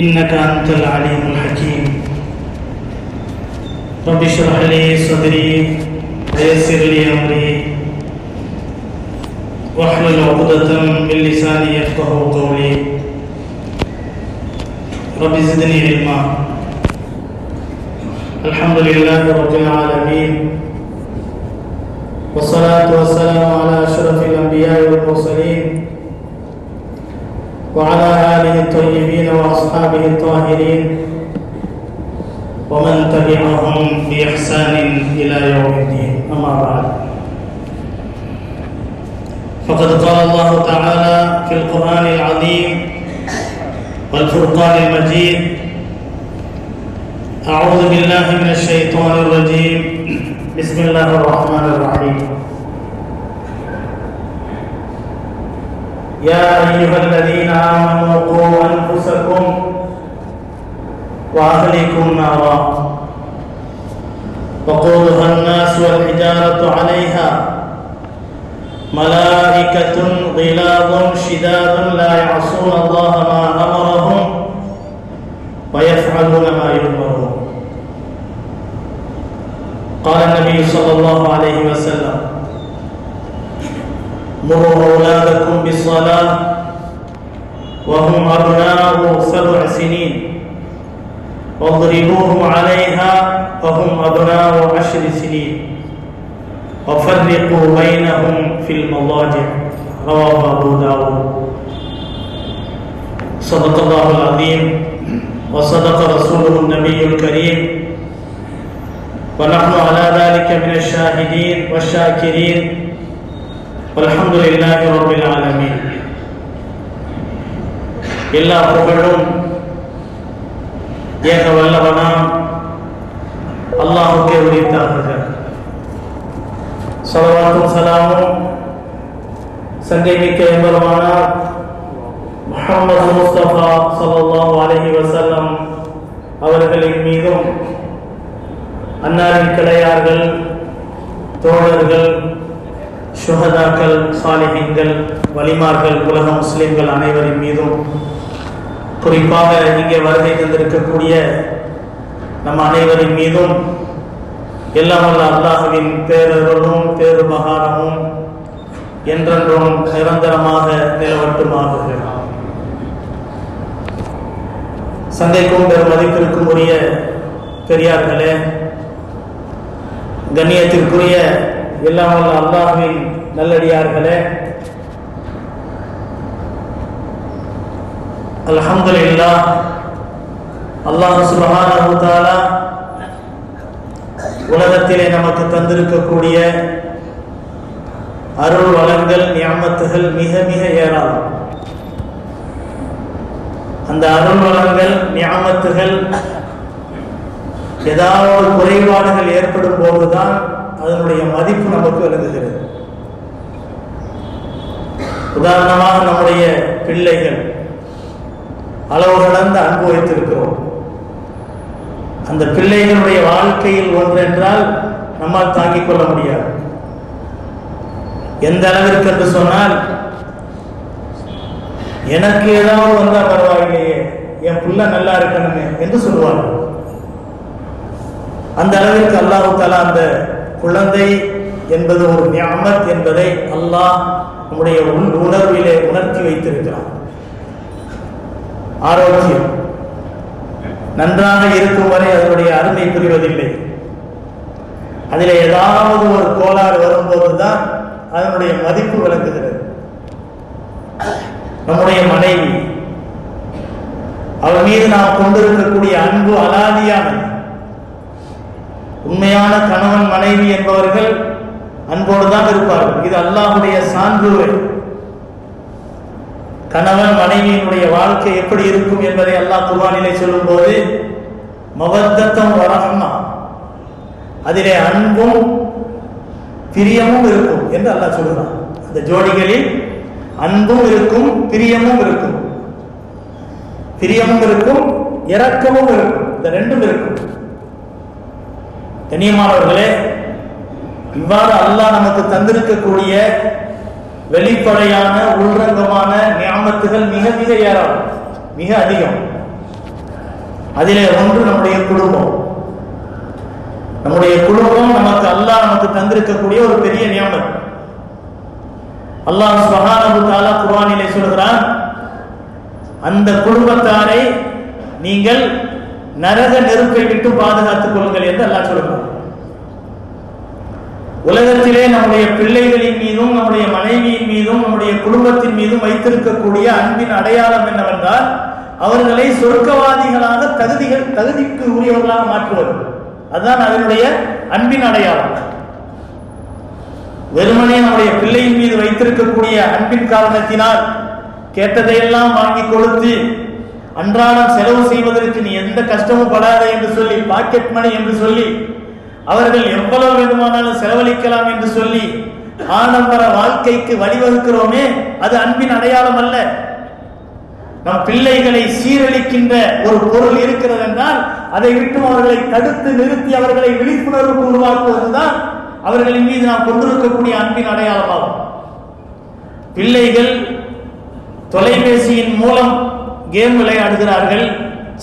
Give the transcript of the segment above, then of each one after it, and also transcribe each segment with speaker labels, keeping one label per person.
Speaker 1: إنك أنت العليم الحكيم. رب اشرح لي صدري ويسر لي أمري. واحلل عقدة من لساني يفقه قولي. رب زدني علما. الحمد لله رب العالمين. والصلاة والسلام على أشرف الأنبياء والمرسلين. وعلى آله الطيبين وأصحابه الطاهرين ومن تبعهم بإحسان إلى يوم الدين. أما بعد. فقد قال الله تعالى في القرآن العظيم والفرقان المجيد أعوذ بالله من الشيطان الرجيم. بسم الله الرحمن الرحيم. يا أيها الذين آمنوا قوا أنفسكم وأهلكم نارا. وقودها الناس والحجارة عليها. ملائكة غلاظ شداد لا يعصون الله ما أمرهم ويفعلون ما يؤمرون. قال النبي صلى الله عليه وسلم مروا أولادكم بالصلاة وهم أبناء سبع سنين. واضربوهم عليها وهم أبناء عشر سنين. وفرقوا بينهم في المضاجع. رواه أبو داود. صدق الله العظيم. وصدق رسوله النبي الكريم. ونحن على ذلك من الشاهدين والشاكرين. والحمد لله رب العالمين எல்லா புகழும் ஏக வல்லவனாம் அல்லாஹுக்கே உரித்தாகுக சலவாத்தும் சலாமும் சங்கை மிக்க எம்பெருமானார் முஹம்மது முஸ்தபா ஸல்லல்லாஹு அலைஹி வஸல்லம் அவர்களின் மீதும் அன்னாரின் கிளையார்கள் தோழர்கள் சுகதாக்கள் சாலிஹின்கள் வலிமார்கள் உலக முஸ்லிம்கள் அனைவரின் மீதும் குறிப்பாக இங்கே வருகை தந்திருக்கக்கூடிய நம் அனைவரின் மீதும் எல்லாம் வல்ல அல்லாஹுவின் பேரருளும் பேருபகாரமும் என்றென்றும் நிரந்தரமாக நிலவட்டுமாக சந்தைக்கும் பெரும் மதிப்பிற்கும் உரிய பெரியார்களே கண்ணியத்திற்குரிய எல்லாம் வல்ல அல்லாஹுவின் நல்லடியார்களே. அல்ஹம்துலில்லா அல்லாஹ் சுபஹானஹு உலகத்திலே நமக்கு தந்திருக்கக்கூடிய அருள் வளங்கள் நியாமத்துகள் மிக மிக ஏராளம். அந்த அருள் வளங்கள் நியாமத்துகள் ஏதாவது குறைபாடுகள் ஏற்படும் போதுதான் அதனுடைய மதிப்பு நமக்கு விளங்குகிறது. உதாரணமாக நம்முடைய பிள்ளைகள் அளவு கடந்த அன்பு வைத்திருக்கிறோம். அந்த பிள்ளைகளுடைய வாழ்க்கையில் ஒன்றென்றால் நம்மால் தாங்கிக் கொள்ள முடியாது. எந்த அளவிற்கு என்று சொன்னால் எனக்கு ஏதாவது வந்தா பரவாயில்லையே என் புள்ள நல்லா இருக்கணுமே என்று சொல்லுவார்கள் அந்த அளவிற்கு அல்லாஹு தாலா அந்த குழந்தை என்பது ஒரு ஞாமத் என்பதை அல்லாஹ் நம்முடைய உள் உணர்விலே உணர்த்தி வைத்திருக்கிறான். ஆரோக்கியம். நன்றாக இருக்கும் வரை அதனுடைய அருமை புரிவதில்லை. அதில் ஏதாவது ஒரு கோளாறு வரும்போதுதான் அதனுடைய மதிப்பு விளக்குகிறது. நம்முடைய மனைவி அவர் மீது நாம் கொண்டிருக்கக்கூடிய அன்பு அலாதியானது. உண்மையான கணவன் மனைவி என்பவர்கள் அன்போடு தான் இருப்பார்கள். இது அல்லாஹுடைய சான்று கணவன் மனைவியினுடைய வாழ்க்கை எப்படி இருக்கும் என்பதை அல்லாஹ் குர்ஆனிலே சொல்லும்போது மவத்தத்தம் வரஹ்மா அதிலே அன்பும் பிரியமும் இருக்கும் என்று அல்லாஹ் சொல்கிறான் அந்த ஜோடிகளில் அன்பும் இருக்கும் பிரியமும் இருக்கும். பிரியமும் இருக்கும் இறக்கமும் இருக்கும். இந்த ரெண்டும் இருக்கும். கண்ணியமானவர்களே இவ்வாறு அல்லாஹ் நமக்கு தந்திருக்கக்கூடிய வெளிப்படையான உள்ரங்கமான ஞாபகத்துகள் மிக மிக ஏராளம் மிக அதிகம். அதிலே ஒன்று நம்முடைய குடும்பம். நம்முடைய குடும்பம் நமக்கு அல்லாஹ் நமக்கு தந்திருக்கக்கூடிய ஒரு பெரிய ஞாபகம் அல்லாஹ் சுகானபு தாலா குர்வானிலே சொல்கிறான் அந்த குடும்பத்தாரை நீங்கள் நரக நெருப்பை விட்டு பாதுகாத்துக் கொள்ளுங்கள் என்று அல்லாஹ் சொல்கிறான். உலகத்திலே நம்முடைய பிள்ளைகளின் மீதும் நம்முடைய மனைவியின் மீதும் நம்முடைய குடும்பத்தின் மீதும் வைத்திருக்கக்கூடிய அன்பின் அடையாளம் என்னவென்றால் அவர்களை சொர்க்கவாதிகளாக தகுதிகள் தகுதிக்கு உரியவர்களாக மாற்றுவது. அதுதான் அதனுடைய அன்பின் அடையாளம். வெறுமனே நம்முடைய பிள்ளையின் மீது வைத்திருக்கக்கூடிய அன்பின் காரணத்தினால் கேட்டதையெல்லாம் வாங்கி கொடுத்து அன்றாடம் செலவு செய்வதற்கு நீ எந்த கஷ்டமும் படாத என்று சொல்லி பாக்கெட் மணி என்று சொல்லி அவர்கள் எவ்வளவு வேண்டுமானாலும் செலவழிக்கலாம் என்று சொல்லி ஆடம்பர வாழ்க்கைக்கு வழிவகுக்கிறோமே அது அன்பின் அடையாளம் அல்ல. நம் பிள்ளைகளை சீரழிக்கின்ற ஒரு பொருள் இருக்கிறது என்றால் அதை விட்டு அவர்களை தடுத்து நிறுத்தி அவர்களை விழிப்புணர்வு உருவாக்குவதுதான் அவர்களின் மீது நாம் கொண்டிருக்கக்கூடிய அன்பின் அடையாளமாகும். பிள்ளைகள் தொலைபேசியின் மூலம் கேம் விளையாடுகிறார்கள்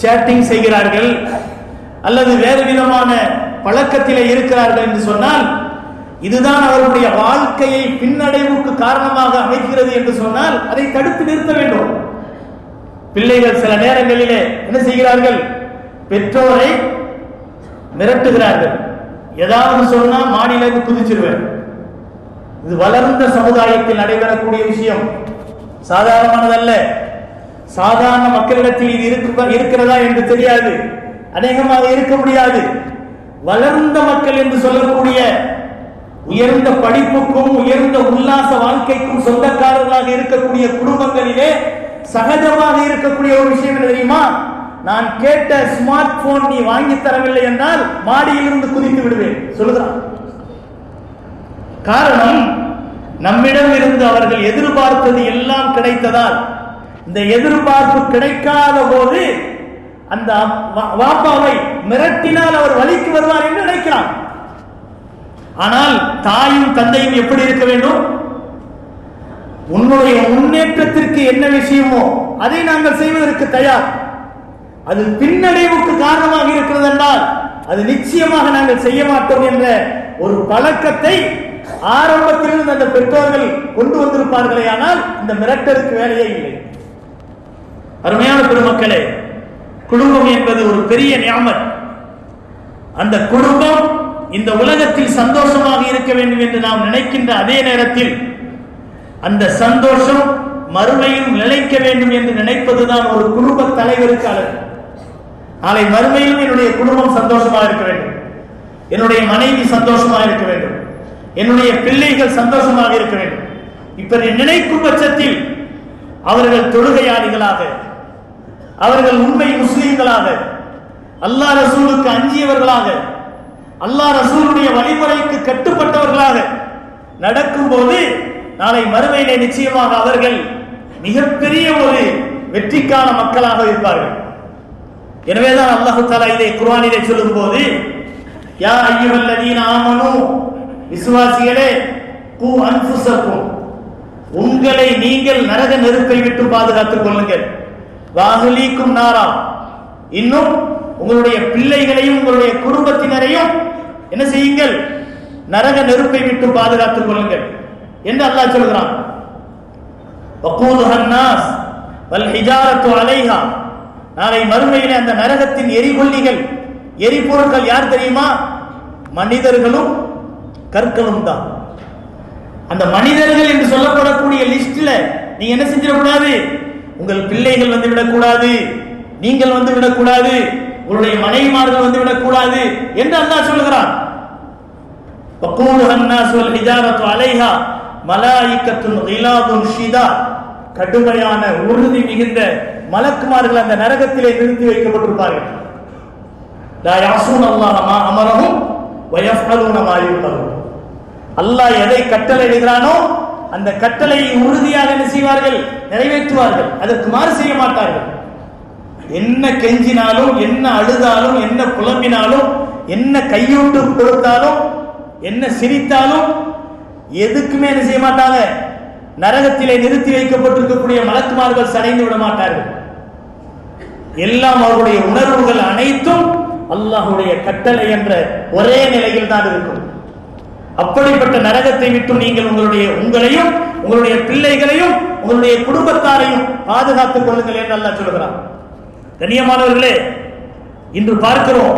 Speaker 1: சேட்டிங் செய்கிறார்கள் அல்லது வேறு விதமான பழக்கத்திலே இருக்கிறார்கள் என்று சொன்னால் இதுதான் அவர்களுடைய வாழ்க்கையை பின்னடைவுக்கு காரணமாக அமைக்கிறது என்று சொன்னால் அதை தடுத்து நிறுத்த வேண்டும். பிள்ளைகள் சில நேரங்களிலே என்ன செய்கிறார்கள்? பெற்றோரை மிரட்டுகிறார்கள். ஏதாவது சொன்னா மாநிலத்து குதிச்சிருவேன். இது வளர்ந்த சமுதாயத்தில் நடைபெறக்கூடிய விஷயம். சாதாரணமானதல்ல. சாதாரண மக்களிடத்தில் இது இருக்கிறதா என்று தெரியாது. அநேகமாக இருக்க முடியாது. வளர்ந்த மக்கள் என்று சொல்லக்கூடிய உயர்ந்த படிப்புக்கும் உயர்ந்த உல்லாச வாழ்க்கைக்கும் சொந்தக்காரர்களாக இருக்கக்கூடிய குடும்பங்களிலே சகஜமாக இருக்கக்கூடிய ஒரு விஷயம் என்ன தெரியுமா? நான் கேட்ட ஸ்மார்ட் போன் நீ வாங்கி தரவில்லை என்றால் மாடியிலிருந்து குதித்து விடுவேன். சொல்லுகிறான். காரணம் நம்மிடம் இருந்து அவர்கள் எதிர்பார்த்தது எல்லாம் கிடைத்ததால் இந்த எதிர்பார்ப்பு கிடைக்காத போது அந்த வாப்பாவை மிரட்டினால் அவர் வழிக்கு வருவார் என்று நினைக்கிறான் ஆனால் தாயும் தந்தையும் எப்படி இருக்க வேண்டும்? உன்னுடைய முன்னேற்றத்திற்கு என்ன விஷயமோ அதை நாங்கள் செய்வதற்கு தயார். அது பின்னடைவுக்கு காரணமாக இருக்கிறது என்றால் அது நிச்சயமாக நாங்கள் செய்ய மாட்டோம் என்ற ஒரு பழக்கத்தை ஆரம்பத்திலிருந்து அந்த பெற்றோர்கள் கொண்டு வந்திருப்பார்களே ஆனால் இந்த மிரட்டலுக்கு வேலையே இல்லை. அருமையான பெருமக்களே குடும்பம் என்பது ஒரு பெரிய ஞாபகம் அந்த குடும்பம் இந்த உலகத்தில் சந்தோஷமாக இருக்க வேண்டும் என்று நாம் நினைக்கின்ற அதே நேரத்தில் அந்த சந்தோஷம் மறுமையும் நிலைக்க வேண்டும் என்று நினைப்பதுதான் ஒரு குடும்ப தலைவருக்கு அழகு. நாளை மறுமையிலும் என்னுடைய குடும்பம் சந்தோஷமாக இருக்க வேண்டும். என்னுடைய மனைவி சந்தோஷமாக இருக்க வேண்டும். என்னுடைய பிள்ளைகள் சந்தோஷமாக இருக்க வேண்டும். இப்படி நினைக்கும் பட்சத்தில் அவர்கள் தொழுகையாளிகளாக அவர்கள் உண்மை முஸ்லீம்களாக அல்லாஹ் ரசூலுக்கு அஞ்சியவர்களாக அல்லாஹ் ரசூலுடைய வழிமுறைக்கு கட்டுப்பட்டவர்களாக நடக்கும்போது நாளை மறுமையிலே நிச்சயமாக அவர்கள் மிகப்பெரிய ஒரு வெற்றிக்கான மக்களாக இருப்பார்கள். எனவேதான் அல்லாஹு தாலா இதை குர்ஆனிலே சொல்லும்போது யா ஐயுஹல்லதீன ஆமனு விசுவாசிகளே கூ அன்ஃபுஸக்கும் உங்களை நீங்கள் நரக நெருப்பை விட்டு பாதுகாத்துக் கொள்ளுங்கள். வாகலீக்கும் நாராம் இன்னும் உங்களுடைய பிள்ளைகளையும் உங்களுடைய குடும்பத்தினரையும் என்ன செய்யுங்கள்? நரக நெருப்பை விட்டு பாதுகாத்துக் கொள்ளுங்கள் என்று அல்லாஹ் சொல்கிறான். நாளை மறுமையில் அந்த நரகத்தின் எரிகொல்லிகள் எரிபொருட்கள் யார் தெரியுமா? மனிதர்களும் கற்களும் தான். அந்த மனிதர்கள் என்று சொல்லப்படக்கூடிய லிஸ்ட்ல நீ என்ன செஞ்சிடக்கூடாது? உங்கள் பிள்ளைகள் வந்து விடக்கூடாது. நீங்கள் வந்து விடக்கூடாது. உங்களுடைய மனைவிமார்கள் வந்து விடக்கூடாது என்று அல்லாஹ் சொல்கிறான் கடுமையான உறுதி மிகுந்த மலக்குமார்கள் அந்த நரகத்திலே நிறுத்தி வைக்கப்பட்டிருப்பார்கள். அமரவும் அல்லாஹ் எதை கட்டளை கட்டளையிடுகிறானோ அந்த கட்டளையை உறுதியாக என்ன செய்வார்கள்? நிறைவேற்றுவார்கள். அதற்கு மாறு செய்ய மாட்டார்கள். என்ன கெஞ்சினாலும் என்ன அழுதாலும் என்ன புலம்பினாலும் என்ன கையூட்டு கொடுத்தாலும் என்ன சிரித்தாலும் எதுக்குமே என்ன செய்ய மாட்டாங்க? நரகத்திலே நிறுத்தி வைக்கப்பட்டிருக்கக்கூடிய மலக்குமார்கள் சடைந்து விட மாட்டார்கள். எல்லாம் அவருடைய உணர்வுகள் அனைத்தும் அல்லாஹுடைய கட்டளை என்ற ஒரே நிலையில் தான் இருக்கும். அப்படிப்பட்ட நரகத்தை விட்டு நீங்கள் உங்களுடைய உங்களையும் உங்களுடைய பிள்ளைகளையும் உங்களுடைய குடும்பத்தாரையும் பாதுகாத்துக் கொள்ளுங்கள் என்று அல்லா சொல்கிறான். கண்ணியமானவர்களே இன்று பார்க்கிறோம்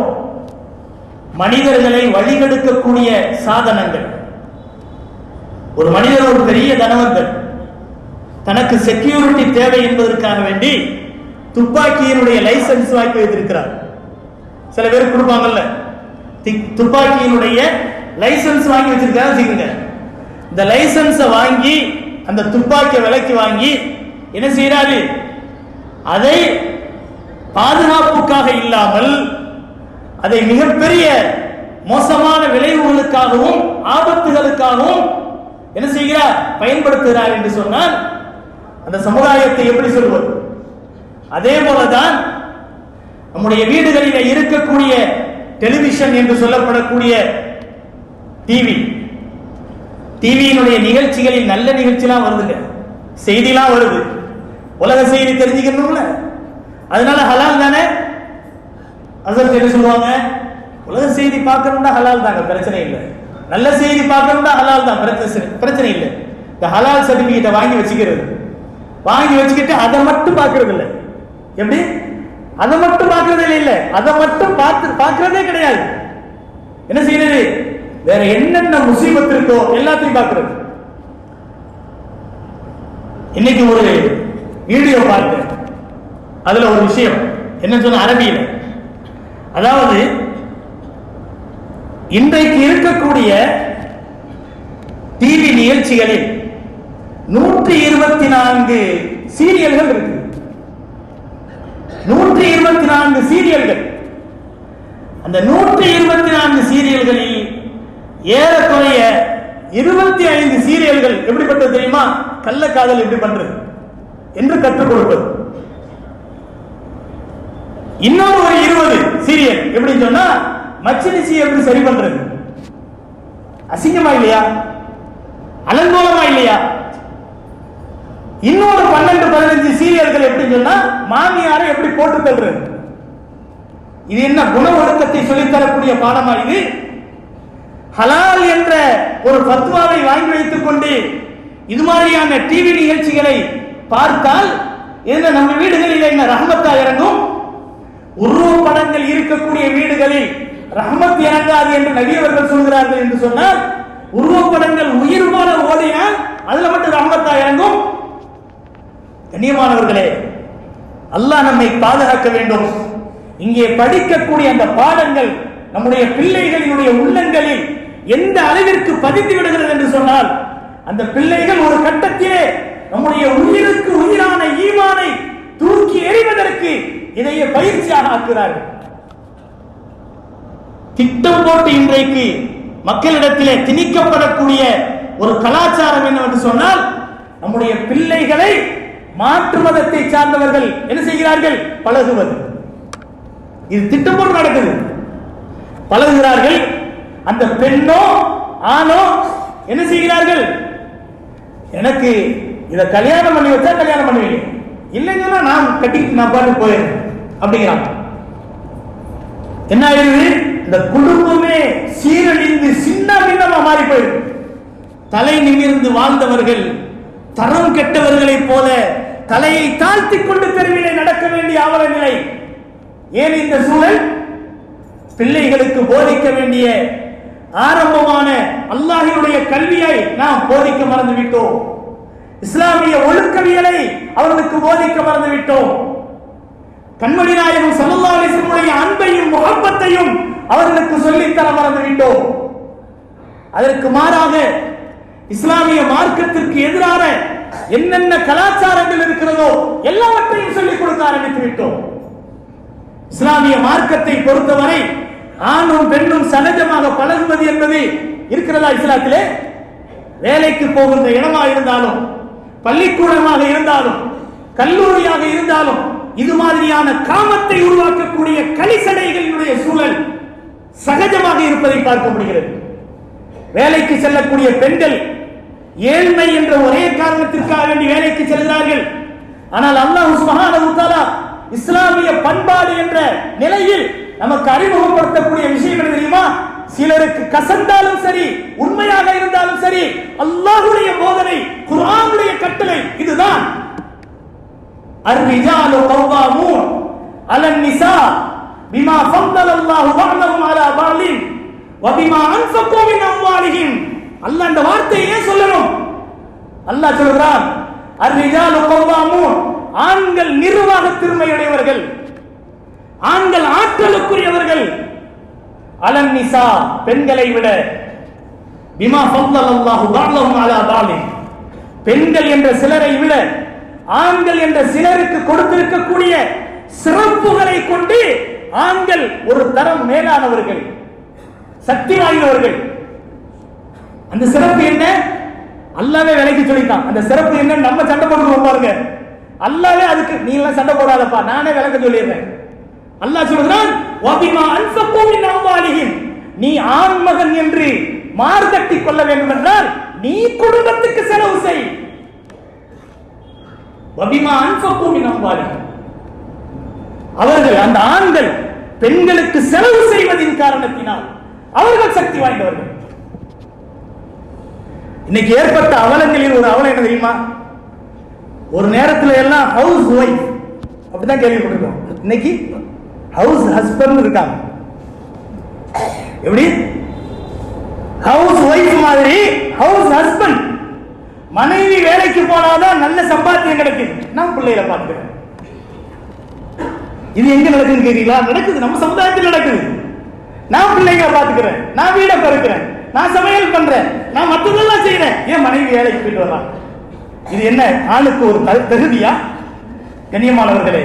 Speaker 1: மனிதர்களை வழிகெடுக்கக்கூடிய சாதனங்கள். ஒரு மனிதர் ஒரு பெரிய தனவந்தர். தனக்கு செக்யூரிட்டி தேவை என்பதற்காக வேண்டி துப்பாக்கியினுடைய லைசன்ஸ் வாங்கி வைத்திருக்கிறார் சில பேர் கொடுப்பாங்கல்ல துப்பாக்கியினுடைய லைசன்ஸ் வாங்கி வச்சிருக்கா வச்சுக்கோங்க இந்த லைசன்ஸை வாங்கி அந்த துப்பாக்கியை விலைக்கு வாங்கி என்ன செய்யறாரு அதை பாதுகாப்புக்காக இல்லாமல் அதை மிகப்பெரிய மோசமான விளைவுகளுக்காகவும் ஆபத்துகளுக்காகவும் என்ன செய்கிறார்? பயன்படுத்துகிறார் என்று சொன்னால் அந்த சமுதாயத்தை எப்படி சொல்வது? அதே போலதான் நம்முடைய வீடுகளில் இருக்கக்கூடிய டெலிவிஷன் என்று சொல்லப்படக்கூடிய டிவி டிவியினுடைய நிகழ்ச்சிகளில் நல்ல நிகழ்ச்சிலாம் வருதுங்க. செய்திலாம் வருது. உலக செய்தி தெரிஞ்சுக்கணும்ல. அதனால ஹலால் தானே? அசல் என்ன சொல்லுவாங்க? உலக செய்தி பார்க்கணும்னா ஹலால் தாங்க பிரச்சனை இல்லை. நல்ல செய்தி பார்க்கணும்னா ஹலால் தான் பிரச்சனை பிரச்சனை இல்லை. இந்த ஹலால் சர்டிபிகேட்டை வாங்கி வச்சுக்கிறது. வாங்கி வச்சுக்கிட்டு அதை மட்டும் பார்க்கறது இல்லை. எப்படி? அதை மட்டும் பார்க்கறதே இல்லை. அதை மட்டும் பார்த்து பார்க்கறதே கிடையாது. என்ன செய்யறது? வேற என்னென்ன முசீபத் இருக்கோ எல்லாத்தையும் பார்க்கிறது. இன்னைக்கு ஒரு வீடியோ பார்த்தேன். அதுல ஒரு விஷயம். என்ன சொன்ன அரபியில். அதாவது இன்றைக்கு இருக்கக்கூடிய டிவி நிகழ்ச்சிகளில் நூற்றி இருபத்தி நான்கு சீரியல்கள் இருக்கு. நூற்றி இருபத்தி நான்கு சீரியல்கள். அந்த நூற்றி இருபத்தி நான்கு சீரியல்களில் ஏறக்குறைய இருபத்தி ஐந்து சீரியல்கள் எப்படிப்பட்டது தெரியுமா? கள்ளக்காதல் எப்படி பண்றது? என்று கற்றுக் கொடுப்பது. இன்னொரு ஒரு இருபது சீரியல். எப்படி சொன்னா மச்சினிச்சி எப்படி சரி பண்றது? அசிங்கமா இல்லையா? அலங்கோலமா இல்லையா? இன்னொரு பன்னெண்டு பதினஞ்சு சீரியல்கள் எப்படி சொன்னா மாமியாரை எப்படி போட்டு தள்ளுறது இது என்ன குண ஒழுக்கத்தை சொல்லித் தரக்கூடிய பாடமா இது? ஹலால் என்ற ஒரு பத்வாவை வாங்கி வைத்துக் கொண்டு இது மாதிரியான டிவி நிகழ்ச்சிகளை பார்த்தால் என்ன நம்ம வீடுகளில் என்ன ரஹமத்தா இறங்கும்? உருவ படங்கள் இருக்கக்கூடிய வீடுகளில் ரஹமத் இறங்காது என்று நபியவர்கள் சொல்கிறார்கள் என்று சொன்னால் உருவப்படங்கள் உயிர் போல ஓடினால் அதுல மட்டும் ரஹமத்தா இறங்கும்? கண்ணியமானவர்களே அல்லாஹ் நம்மை பாதுகாக்க வேண்டும். இங்கே படிக்கக்கூடிய அந்த பாடங்கள் நம்முடைய பிள்ளைகளினுடைய உள்ளங்களில் எந்த அளவிற்கு பதிந்து விடுகிறது என்று சொன்னால் அந்த பிள்ளைகள் ஒரு கட்டத்திலே நம்முடைய உயிருக்கு உயிரான ஈமானை தூக்கி எறிவதற்கு இதையே பயிற்சியாக ஆக்குகிறார்கள். திட்டம் போட்டு இன்றைக்கு மக்களிடத்திலே திணிக்கப்படக்கூடிய ஒரு கலாச்சாரம் என்னவென்று சொன்னால் நம்முடைய பிள்ளைகளை மாற்று மதத்தை சார்ந்தவர்கள் என்ன செய்கிறார்கள்? பழகுவது. இது திட்டம் போட்டு நடக்குது. பழகுகிறார்கள் அந்த பெண்ணோ ஆணோ என்ன செய்கிறார்கள்? எனக்கு இதை கல்யாணம் பண்ணி வச்சா கல்யாணம் பண்ணுவீங்க. இல்லைங்கன்னா நான் கட்டி நான் பாட்டு போயிடுறேன் அப்படிங்கிறான். என்ன ஆயிருது இந்த குடும்பமே சீரழிந்து சின்ன பின்னமா மாறி போயிருக்கு தலை நிமிர்ந்து வாழ்ந்தவர்கள் தரம் கெட்டவர்களைப் போல தலையை தாழ்த்தி கொண்டு தெருவிலே நடக்க வேண்டிய அவல நிலை ஏன் இந்த சூழல்? பிள்ளைகளுக்கு போதிக்க வேண்டிய ஆரம்பமான அல்லாஹினுடைய கல்வியை நாம் போதிக்க மறந்து விட்டோம் இஸ்லாமிய ஒழுக்கவியலை அவர்களுக்கு போதிக்க மறந்து விட்டோம் கண்மணி நாயகம் சல்லல்லாஹு அலைஹி அன்பையும் முகப்பத்தையும் அவர்களுக்கு சொல்லித்தர மறந்து விட்டோம் அதற்கு மாறாக இஸ்லாமிய மார்க்கத்திற்கு எதிரான என்னென்ன கலாச்சாரங்கள் இருக்கிறதோ எல்லாவற்றையும் சொல்லிக் கொடுக்க ஆரம்பித்து விட்டோம். இஸ்லாமிய மார்க்கத்தை பொறுத்தவரை ஆணும் பெண்ணும் சகஜமாக பழகுவது என்பது இருக்கிறதா இஸ்லாத்திலே? வேலைக்கு போகின்ற இடமா இருந்தாலும் பள்ளிக்கூடமாக இருந்தாலும் கல்லூரியாக இருந்தாலும் இது மாதிரியான காமத்தை உருவாக்கக்கூடிய கலிசடைகளினுடைய சூழல் சகஜமாக இருப்பதை பார்க்க முடிகிறது. வேலைக்கு செல்லக்கூடிய பெண்கள் ஏழ்மை என்ற ஒரே காரணத்திற்காக வேண்டி வேலைக்கு செல்கிறார்கள். ஆனால் அல்லாஹ் இஸ்லாமிய பண்பாடு என்ற நிலையில் நமக்கு அறிமுகப்படுத்தக்கூடிய விஷயம் என்ன தெரியுமா சிலருக்கு கசந்தாலும் சரி உண்மையாக இருந்தாலும் சரி அல்லாஹ்வுடைய போதனை குர்ஆனுடைய கட்டளை இதுதான் الرجال قوامون على النساء بما فضل الله بعضهم على بعض وبما انفقوا من اموالهم அல்லாஹ் இந்த வார்த்தையை ஏன் சொல்லணும் அல்லாஹ் சொல்றான் الرجال قوامون ஆண்கள் நிர்வாக திறமையுடையவர்கள் ஆண்கள் ஆற்றலுக்குரியவர்கள். அலன் நிசா பெண்களை விட. பிமா ஃபல்லல்லாஹு தஅலஹும் அலா தாலிம் பெண்கள் என்ற சிலரை விட ஆண்கள் என்ற சிலருக்கு கொடுத்திருக்கக்கூடிய சிறப்புகளை கொண்டு ஆண்கள் ஒரு தரம் மேலானவர்கள் சக்தி வாய்ந்தவர்கள் அந்த சிறப்பு என்ன? அல்லாவே விலைக்கு சொல்லிட்டான். அந்த சிறப்பு என்ன நம்ம சண்டை போட்டுக்கிறோம் பாருங்க. அல்லாவே அதுக்கு நீ எல்லாம் சண்டை போடாதப்பா நானே விளக்க சொல்லிடுறேன். அல்லாஹ் சொல்கிறான் வபிமா அன்ஃபகு அம்வாலிஹிம். நீ ஆண் மகன் என்று மார்கட்டி கொள்ள வேண்டும் என்றால் நீ குடும்பத்துக்கு செலவு செய். வபிமா அன்ஃபகு அம்வாலிஹிம். அவர்கள் அந்த ஆண்கள் பெண்களுக்கு செலவு செய்வதின் காரணத்தினால் அவர்கள் சக்தி வாய்ந்தவர்கள். இன்னைக்கு ஏற்பட்ட அவலங்களில் ஒரு அவலம் என்ன தெரியுமா? ஒரு நேரத்துல எல்லாம் ஹவுஸ் ஒய்ஃப் அப்படிதான் கேள்விப்பட்டிருக்கோம். இன்னைக்கு ஹவுஸ் ஹஸ்பண்ட் இருக்காங்க. எப்படி? ஹவுஸ் ஒய்ஃப் மாதிரி ஹவுஸ் ஹஸ்பண்ட் மனைவி வேலைக்கு போனாதான் நல்ல சம்பாத்தியம் கிடைக்குது. நான் பிள்ளைகளை பார்த்துக்கிறேன் இது எங்க நடக்குதுன்னு கேட்டீங்களா? நடக்குது. நம்ம சமுதாயத்தில் நடக்குது. நான் பிள்ளைங்களை பார்த்துக்கிறேன். நான் வீடை பெருக்கிறேன் நான் சமையல் பண்றேன். நான் மற்றதெல்லாம் செய்யறேன் ஏன் மனைவி வேலைக்கு போயிட்டு வரலாம் இது என்ன? ஆணுக்கு ஒரு தகுதியா? கண்ணியமானவர்களே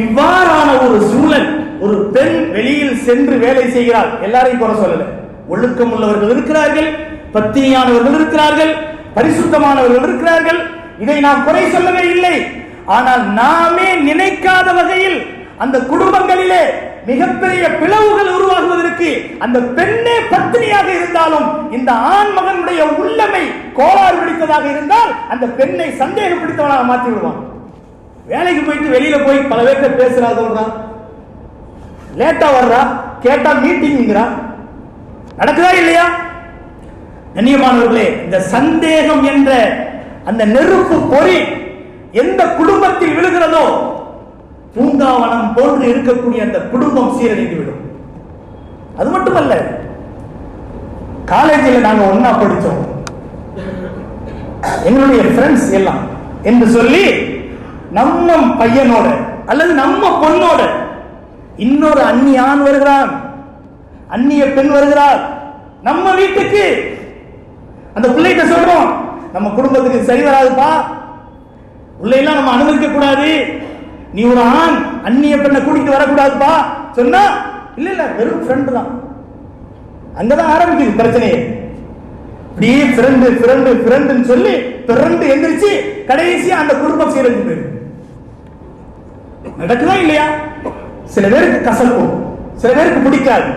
Speaker 1: இவ்வாறான ஒரு சூழல் ஒரு பெண் வெளியில் சென்று வேலை செய்கிறார் எல்லாரையும் குறை சொல்லல. ஒழுக்கம் உள்ளவர்கள் இருக்கிறார்கள் பத்தினியானவர்கள் இருக்கிறார்கள் பரிசுத்தமானவர்கள் இருக்கிறார்கள். இதை நாம் குறை சொல்லவே இல்லை. ஆனால் நாமே நினைக்காத வகையில் அந்த குடும்பங்களிலே மிகப்பெரிய பிளவுகள் உருவாகுவதற்கு அந்த பெண்ணே பத்தினியாக இருந்தாலும் இந்த ஆண் மகனுடைய உள்ளமை கோளாறு பிடித்ததாக இருந்தால் அந்த பெண்ணை சந்தேகப்படுத்தவனாக மாற்றி விடுவான் வேலைக்கு போயிட்டு வெளியில போய் பல பேர்த்த பேசுறா சொல்றான் லேட்டா வர்றா? கேட்டா மீட்டிங்கிறா நடக்குதா இல்லையா? கண்ணியமானவர்களே இந்த சந்தேகம் என்ற அந்த நெருப்பு பொறி எந்த குடும்பத்தில் விழுகிறதோ பூங்காவனம் போன்று இருக்கக்கூடிய அந்த குடும்பம் சீரழிந்து விடும். அது மட்டுமல்ல காலேஜில் நாங்கள் ஒன்னா படித்தோம் எங்களுடைய ஃப்ரெண்ட்ஸ் எல்லாம் என்று சொல்லி நம்ம பையனோட அல்லது நம்ம பொண்ணோட இன்னொரு அந்நிய ஆண் வருகிறான். அந்நிய பெண் வருகிறார் நம்ம வீட்டுக்கு. அந்த பிள்ளைகிட்ட சொல்றோம் நம்ம குடும்பத்துக்கு சரி வராதுப்பா. உள்ளையெல்லாம் நம்ம அனுமதிக்க கூடாது நீ ஒரு ஆண் அந்நிய பெண்ணை கூட்டிட்டு வரக்கூடாதுப்பா. சொன்னா இல்ல இல்ல வெறும் ஃப்ரெண்டு தான். அங்கதான் ஆரம்பிக்குது பிரச்சனையே. இப்படியே ஃப்ரெண்டு ஃப்ரெண்டு ஃப்ரெண்டுன்னு சொல்லி பிறண்டு எந்திரிச்சு கடைசியா அந்த குடும்பம் சீரழிஞ்சு போயிருக்கு நடக்குதா இல்லையா? சில பேருக்கு கசக்கும். சில பேருக்கு பிடிக்காது.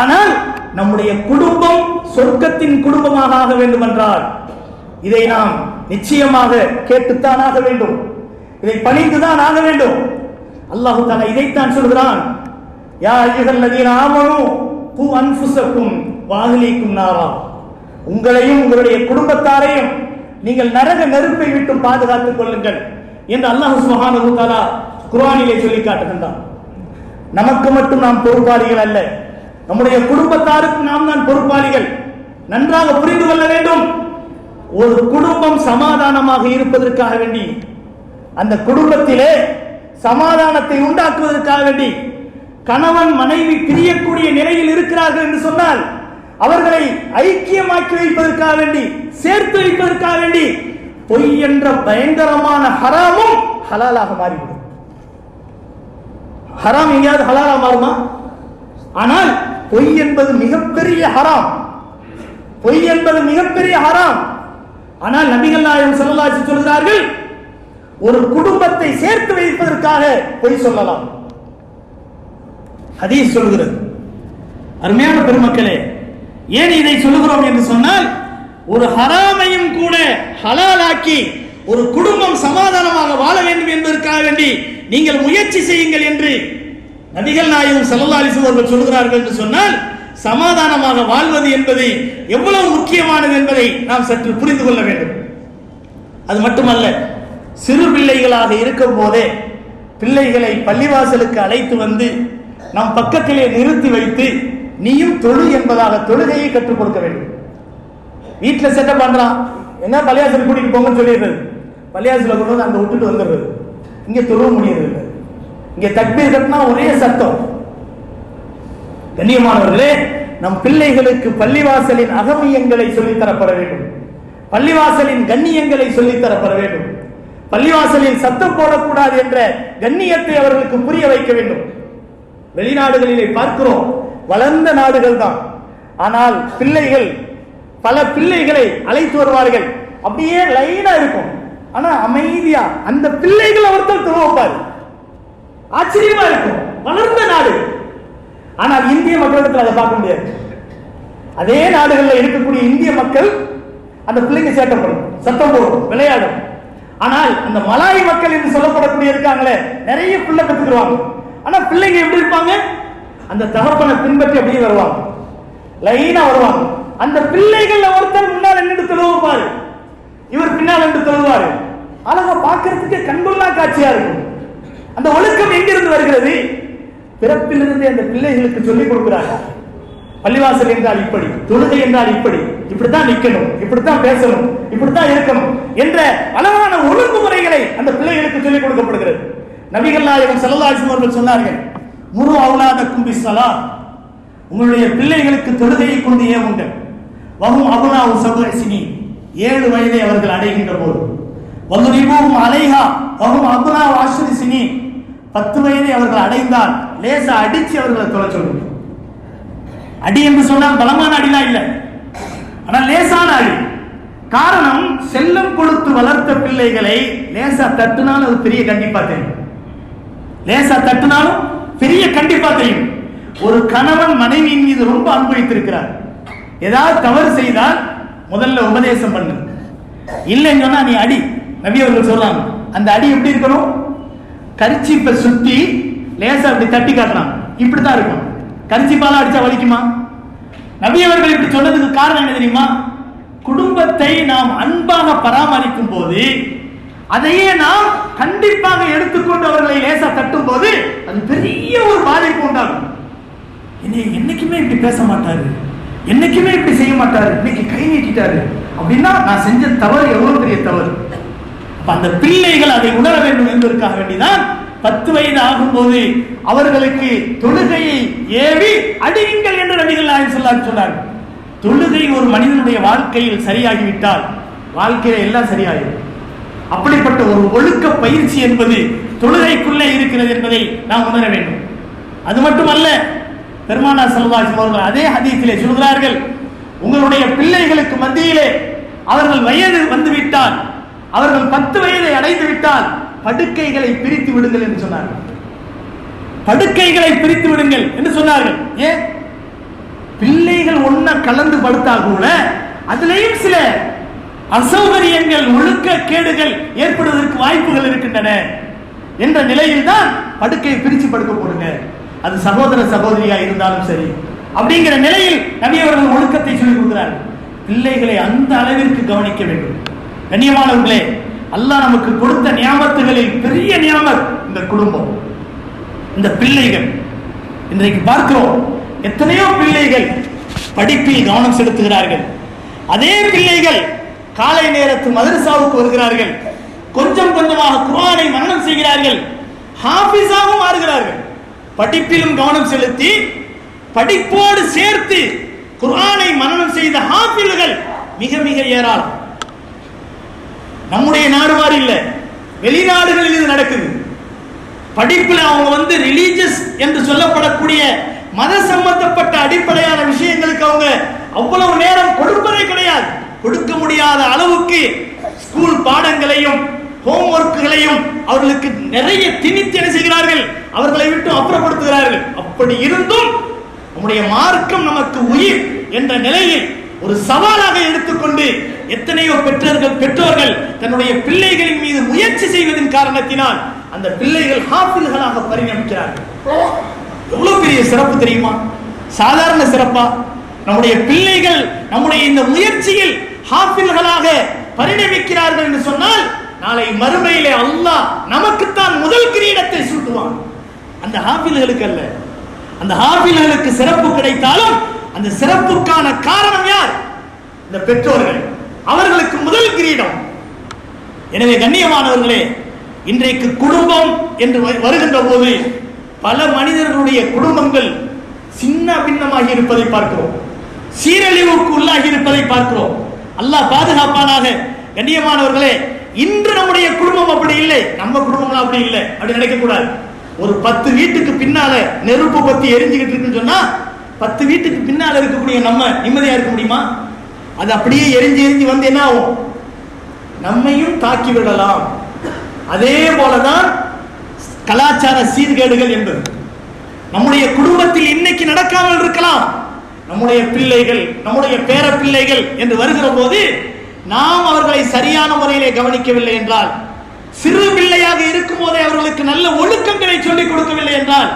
Speaker 1: ஆனால் நம்முடைய குடும்பம் சொர்க்கத்தின் குடும்பமாக ஆக வேண்டும் என்றால் இதை நாம் நிச்சயமாக கேட்டுத்தான் ஆக வேண்டும். இதை பணிந்துதான் ஆக வேண்டும். அல்லாஹு தாலா இதைத்தான் சொல்கிறான். யா ஐயுகல்லதீன ஆமனு பூ அன்புசக்கும் வாஹ்லீக்கும் நாரா. உங்களையும் உங்களுடைய குடும்பத்தாரையும் நீங்கள் நரக நெருப்பை விட்டு பாதுகாத்துக் கொள்ளுங்கள் என்று அல்லாஹு சுஹானு தாலா குரானிலே சொல்லி காட்டுகின்றான். நமக்கு மட்டும் நாம் பொறுப்பாளிகள் அல்ல. நம்முடைய குடும்பத்தாருக்கு நாம் தான் பொறுப்பாளிகள். நன்றாக புரிந்து கொள்ள வேண்டும். ஒரு குடும்பம் சமாதானமாக இருப்பதற்காக வேண்டி அந்த குடும்பத்திலே சமாதானத்தை உண்டாக்குவதற்காக வேண்டி கணவன் மனைவி பிரியக்கூடிய நிலையில் இருக்கிறார்கள் என்று சொன்னால் அவர்களை ஐக்கியமாக்கி வைப்பதற்காக வேண்டி சேர்த்து வைப்பதற்காக வேண்டி பொய் என்ற பயங்கரமான ஹராமும் ஹலாலாக மாறிவிடும். ஹராம் எங்கேயாவது ஹலாலா மாறுமா? ஆனால் பொய் என்பது மிகப்பெரிய ஹராம். பொய் என்பது மிகப்பெரிய ஹராம். ஆனால் நபிகள் நாயகம் ஸல்லல்லாஹு சொல்கிறார்கள் ஒரு குடும்பத்தை சேர்த்து வைப்பதற்காக பொய் சொல்லலாம். ஹதீஸ் சொல்கிறது. அருமையான பெருமக்களே ஏன் இதை சொல்லுகிறோம் என்று சொன்னால் ஒரு ஹராமையும் கூட ஹலாலாக்கி ஒரு குடும்பம் சமாதானமாக வாழ வேண்டும் என்று என்பதற்காக வேண்டி நீங்கள் முயற்சி செய்யுங்கள் என்று நபிகள் நாயகம் ஸல்லல்லாஹு அலைஹி அவர்கள் சொல்கிறார்கள் என்று சொன்னால் சமாதானமாக வாழ்வது என்பது எவ்வளவு முக்கியமானது என்பதை நாம் சற்று புரிந்து கொள்ள வேண்டும். அது மட்டுமல்ல சிறு பிள்ளைகளாக இருக்கும் போதே பிள்ளைகளை பள்ளிவாசலுக்கு அழைத்து வந்து நம் பக்கத்திலே நிறுத்தி வைத்து நீயும் தொழு என்பதாக தொழுகையை கற்றுக் கொடுக்க வேண்டும். வீட்டில் செட்டப் பண்றான் என்ன பள்ளியாசல் கூட்டிட்டு போங்கன்னு சொல்லிடுறது. பள்ளியாசல கொண்டு வந்து அங்கே விட்டுட்டு வந்துடுறது. இங்க தொழுவ முடியவில்லை இங்க தக்பீர் கட்டினா ஒரே சத்தம். கண்ணியமானவர்களே நம் பிள்ளைகளுக்கு பள்ளிவாசலின் அகமியங்களை சொல்லித்தரப்பட வேண்டும். பள்ளிவாசலின் கண்ணியங்களை சொல்லித் தரப்பட வேண்டும். பள்ளிவாசலில் சத்தம் போடக்கூடாது என்ற கண்ணியத்தை அவர்களுக்கு புரிய வைக்க வேண்டும். வெளிநாடுகளிலே பார்க்கிறோம் வளர்ந்த நாடுகள் தான். ஆனால் பிள்ளைகள் பல பிள்ளைகளை அழைத்து வருவார்கள். அப்படியே லைனா இருக்கும். ஆனா அமைதியா அந்த பிள்ளைகள் ஒருத்தர் துருவப்பாரு ஆச்சரியமா இருக்கும். வளர்ந்த நாடு. ஆனால் இந்திய மக்களிடத்தில் அதை பார்க்க முடியாது. அதே நாடுகளில் இருக்கக்கூடிய இந்திய மக்கள் அந்த பிள்ளைங்க சேட்டப்படும். சத்தம் போடும் விளையாடும். ஆனால் அந்த மலாய் மக்கள் என்று சொல்லப்படக்கூடிய இருக்காங்களே நிறைய பிள்ளை கத்துக்குருவாங்க ஆனா பிள்ளைங்க எப்படி இருப்பாங்க? அந்த தகப்பனை பின்பற்றி அப்படியே வருவாங்க. லைனா வருவாங்க. அந்த பிள்ளைகள்ல ஒருத்தர் முன்னால் நின்று தொழுவாரு இவர் பின்னால் என்று தொழுவாரு. அழகா பார்க்கறதுக்கு கண்கொள்ளா காட்சியா இருக்கும். அந்த ஒழுக்கம் எங்கிருந்து வருகிறது? பிறப்பிலிருந்து அந்த பிள்ளைகளுக்கு சொல்லிக் கொடுக்கிறார்கள் பள்ளிவாசல் என்றால் இப்படி தொழுகை என்றால் இப்படி. இப்படித்தான் நிக்கணும் இப்படித்தான் பேசணும் இப்படித்தான் இருக்கணும் என்ற அழகான ஒழுங்குமுறைகளை அந்த பிள்ளைகளுக்கு சொல்லிக் கொடுக்கப்படுகிறது. நபிகள் நாயகம் செல்லதாசி அவர்கள் சொன்னார்கள் முரு அவுலாத கும்பி சலா உங்களுடைய பிள்ளைகளுக்கு தொழுகையை கொண்டு ஏவுங்கள் வகும் அபுனா சபுரசினி ஏழு வயதை அவர்கள் அடைகின்ற போது. வகுரிபூம் அலைஹா வகும் அபுனா வாஷுரி சினி பத்து வயதை அவர்கள் அடைந்தால் லேசா அடிச்சு அவர்களை தொலை சொல்லுங்க அடி என்று சொன்னால் பலமான அடிலாம் இல்லை. ஆனால் லேசான அடி. காரணம் செல்லம் கொடுத்து வளர்த்த பிள்ளைகளை லேசா தட்டுனாலும் அது பெரிய கண்டிப்பா தெரியும். லேசா தட்டுனாலும் பெரிய கண்டிப்பா தெரியும். ஒரு கணவன் மனைவியின் மீது ரொம்ப அனுபவித்திருக்கிறார் ஏதாவது தவறு செய்தால் முதல்ல உபதேசம் பண்ணு. இல்லைன்னு சொன்னா நீ அடி. நபி அவர்கள் சொல்றாங்க. அந்த அடி எப்படி இருக்கணும்? கரிச்சிப்பை சுத்தி லேசா அப்படி தட்டி காட்டுறான் இப்படித்தான் இருக்கும். கரிச்சிப்பால அடிச்சா வலிக்குமா? நபி அவர்கள் இப்படி சொன்னதுக்கு காரணம் என்ன தெரியுமா? குடும்பத்தை நாம் அன்பாக பராமரிக்கும் போது அதையே நாம் கண்டிப்பாக எடுத்துக்கொண்டு அவர்களை லேசா தட்டும் போது அது பெரிய ஒரு பாதிப்பு உண்டாகும். என்னை என்னைக்குமே இப்படி பேச மாட்டாரு. என்னைக்குமே இப்படி செய்ய மாட்டாரு. இன்னைக்கு கை நீட்டிட்டாரு. அப்படின்னா நான் செஞ்ச தவறு எவ்வளவு பெரிய தவறு? அந்த பிள்ளைகள் அதை உணர வேண்டும் என்பதற்காக வேண்டிதான் பத்து வயது ஆகும்போது அவர்களுக்கு தொழுகையை ஏவி அடியுங்கள் என்று நபிகள் நாயகம் சொல்லார் சொன்னார் தொழுகை ஒரு மனிதனுடைய வாழ்க்கையில் சரியாகிவிட்டால் வாழ்க்கையில எல்லாம் சரியாகிடும் அப்படிப்பட்ட ஒரு ஒழுக்க பயிற்சி என்பது தொழுகைக்குள்ளே இருக்கிறது என்பதை நாம் உணர வேண்டும். அது மட்டுமல்ல பெருமானா செல்வாஜ் அவர்கள் அதே ஹதீஸிலே சொல்கிறார்கள் உங்களுடைய பிள்ளைகளுக்கு மத்தியிலே அவர்கள் வயது வந்துவிட்டால் அவர்கள் பத்து வயதை அடைந்து விட்டால் படுக்கைகளை பிரித்து விடுங்கள் என்று சொன்னார்கள். படுக்கைகளை பிரித்து விடுங்கள் என்று சொன்னார்கள். ஏன்? பிள்ளைகள் ஒன்ன கலந்து படுத்தா கூட அதுலேயும் சில அசௌகரியங்கள் ஒழுக்க கேடுகள் ஏற்படுவதற்கு வாய்ப்புகள் இருக்கின்றன என்ற நிலையில் தான் படுக்கையை பிரித்து படுக்க போடுங்க அது சகோதர சகோதரியா இருந்தாலும் சரி. அப்படிங்கிற நிலையில் நபி அவர்கள் ஒழுக்கத்தை சொல்லிக் கொடுக்கிறார்கள். பிள்ளைகளை அந்த அளவிற்கு கவனிக்க வேண்டும். கண்ணியமானவர்களே அல்லாஹ் நமக்கு கொடுத்த நியாமத்துகளில் பெரிய நியாமத் இந்த குடும்பம் இந்த பிள்ளைகள். இன்றைக்கு பார்க்கிறோம் எத்தனையோ பிள்ளைகள் படிப்பில் கவனம் செலுத்துகிறார்கள். அதே பிள்ளைகள் காலை நேரத்து மதரசாவுக்கு வருகிறார்கள். கொஞ்சம் கொஞ்சமாக குரானை மரணம் செய்கிறார்கள். ஹாபிஸாகவும் மாறுகிறார்கள். படிப்பிலும் கவனம் செலுத்தி படிப்போடு சேர்த்து குரானை மரணம் செய்த ஹாபில்கள் மிக மிக ஏராளம். நம்முடைய நாடுவார் இல்லை வெளிநாடுகளில் இது நடக்குது. படிப்பில் அவங்க வந்து ரிலீஜியஸ் என்று சொல்லப்படக்கூடிய மத சம்பந்தப்பட்ட அடிப்படையான விஷயங்களுக்கு அவங்க அவ்வளவு நேரம் கொடுப்பதே கிடையாது. கொடுக்க முடியாத அளவுக்கு ஸ்கூல் பாடங்களையும் ஹோம் ஒர்க்குகளையும் அவர்களுக்கு நிறைய திணித்து என்ன செய்கிறார்கள்? அவர்களை விட்டு அப்புறப்படுத்துகிறார்கள். அப்படி இருந்தும் நம்முடைய மார்க்கம் நமக்கு உயிர் என்ற நிலையில் ஒரு சவாலாக எடுத்துக்கொண்டு எத்தனையோ பெற்றோர்கள் பெற்றோர்கள் தன்னுடைய பிள்ளைகளின் மீது முயற்சி செய்வதன் காரணத்தினால் அந்த பிள்ளைகள் ஹாஃபில்களாக பரிணமிக்கிறார்கள். எவ்வளவு பெரிய சிறப்பு தெரியுமா? சாதாரண சிறப்பா? நம்முடைய பிள்ளைகள் நம்முடைய இந்த முயற்சியில் ஹாஃபில்களாக பரிணமிக்கிறார்கள் என்று சொன்னால் நாளை மறுமையிலே அல்லாஹ் நமக்குத்தான் முதல் கிரீடத்தை சூட்டுவான். அந்த ஹாபில்களுக்கு அல்ல. அந்த ஹாபில்களுக்கு சிறப்பு கிடைத்தாலும் அந்த சிறப்புக்கான காரணம் யார்? இந்த பெற்றோர்கள். அவர்களுக்கு முதல் கிரீடம். எனவே கண்ணியமானவர்களே இன்றைக்கு குடும்பம் என்று வருகின்ற போது பல மனிதர்களுடைய குடும்பங்கள் சின்ன பின்னமாகி இருப்பதை பார்க்கிறோம். சீரழிவுக்கு உள்ளாகி இருப்பதை பார்க்கிறோம். அல்லாஹ் பாதுகாப்பானாக. கண்ணியமானவர்களே இன்று நம்முடைய குடும்பம் அப்படி இல்லை. நம்ம குடும்பம்லாம் அப்படி இல்லை. அப்படி நினைக்கக்கூடாது. ஒரு பத்து வீட்டுக்கு பின்னால நெருப்பு பத்தி எரிஞ்சுக்கிட்டு இருக்குன்னு சொன்னா பத்து வீட்டுக்கு பின்னால இருக்கக்கூடிய நம்ம நிம்மதியா இருக்க முடியுமா? அது அப்படியே எரிஞ்சு எரிஞ்சு வந்து என்ன ஆகும்? நம்மையும் தாக்கி விடலாம். அதே போலதான் கலாச்சார சீர்கேடுகள் என்பது. நம்முடைய குடும்பத்தில் இன்னைக்கு நடக்காமல் இருக்கலாம். நம்முடைய பிள்ளைகள் நம்முடைய பேர பிள்ளைகள் என்று வருகிற போது நாம் அவர்களை சரியான முறையிலே கவனிக்கவில்லை என்றால் சிறு பிள்ளையாக இருக்கும் போதே அவர்களுக்கு நல்ல ஒழுக்கங்களை சொல்லிக் கொடுக்கவில்லை என்றால்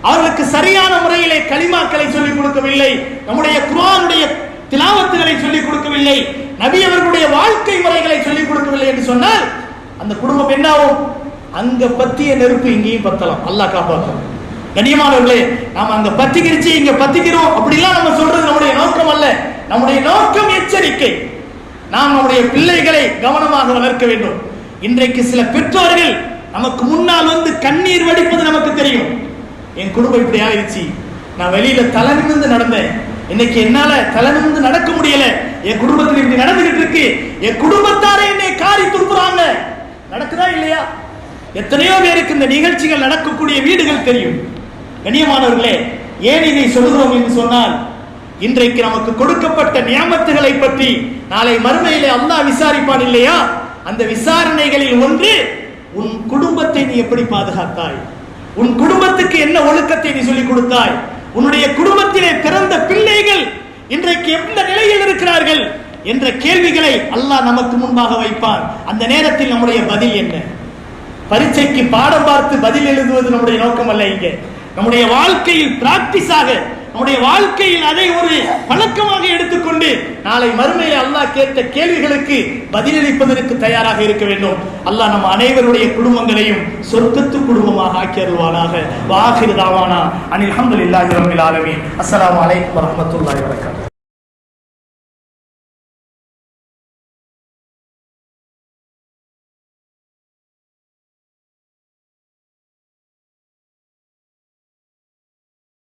Speaker 1: அவர்களுக்கு சரியான முறையிலே களிமாக்களை சொல்லிக் கொடுக்கவில்லை நம்முடைய குரானுடைய திலாவத்துகளை சொல்லிக் கொடுக்கவில்லை நபி அவர்களுடைய வாழ்க்கை முறைகளை சொல்லிக் கொடுக்கவில்லை என்று சொன்னால் அந்த குடும்பம் என்னாகும் அங்க பத்திய நெருப்பு இங்கேயும் பத்தலாம். அல்லாஹ் காப்பாற்றும். கண்ணியமானவர்களே நாம் அங்க பத்திக்கிருச்சு இங்க பத்திக்கிறோம். அப்படிலாம் நம்ம சொல்றது நம்முடைய நோக்கம் அல்ல. நம்முடைய நோக்கம் எச்சரிக்கை. நாம் நம்முடைய பிள்ளைகளை கவனமாக வளர்க்க வேண்டும். இன்றைக்கு சில பெற்றோர்கள் நமக்கு முன்னால் வந்து கண்ணீர் வடிப்பது நமக்கு தெரியும். என் குடும்பம் இப்படி ஆயிடுச்சு. நான் வெளியில தலை நிமிர்ந்து நடந்தேன். இன்னைக்கு என்னால தலை நிமிர்ந்து நடக்க முடியல. என் குடும்பத்தில் இப்படி நடந்துகிட்டு இருக்கு. என் குடும்பத்தாரே என்னை காரி துப்புறாங்க நடக்குதா இல்லையா? எத்தனையோ பேருக்கு இந்த நிகழ்ச்சிகள் நடக்கக்கூடிய வீடுகள் தெரியும். கண்ணியமானவர்களே ஏன் இதை சொல்கிறோம் என்று சொன்னால் இன்றைக்கு நமக்கு கொடுக்கப்பட்ட நியமத்துகளை பற்றி நாளை மறுமையிலே அல்லாஹ் விசாரிப்பான் இல்லையா? அந்த விசாரணைகளில் ஒன்று உன் குடும்பத்தை நீ எப்படி பாதுகாத்தாய்? உன் குடும்பத்துக்கு என்ன ஒழுக்கத்தை நீ சொல்லிக் கொடுத்தாய்? உன்னுடைய குடும்பத்திலே பிறந்த பிள்ளைகள் இன்றைக்கு எந்த நிலையில் இருக்கிறார்கள்? என்ற கேள்விகளை அல்லாஹ் நமக்கு முன்பாக வைப்பான். அந்த நேரத்தில் நம்முடைய பதில் என்ன? பரீட்சைக்கு பாடம் பார்த்து பதில் எழுதுவது நம்முடைய நோக்கம் அல்ல இங்கே. நம்முடைய வாழ்க்கையில் பிராக்டிஸாக நம்முடைய வாழ்க்கையில் அதை ஒரு பழக்கமாக எடுத்துக்கொண்டு நாளை மறுமையில் அல்லாஹ் கேட்ட கேள்விகளுக்கு பதிலளிப்பதற்கு தயாராக இருக்க வேண்டும். அல்லாஹ் நம் அனைவருடைய குடும்பங்களையும் சொர்க்கத்து குடும்பமாக ஆக்கி அருள்வானாக. வாஹிர் தாவானா. அனில் அஹமதுல்லாஹி ரபில் ஆலமீன். அஸ்ஸலாமு அலைக்கும் வரஹ்மத்துல்லாஹி வபரகாத்துஹு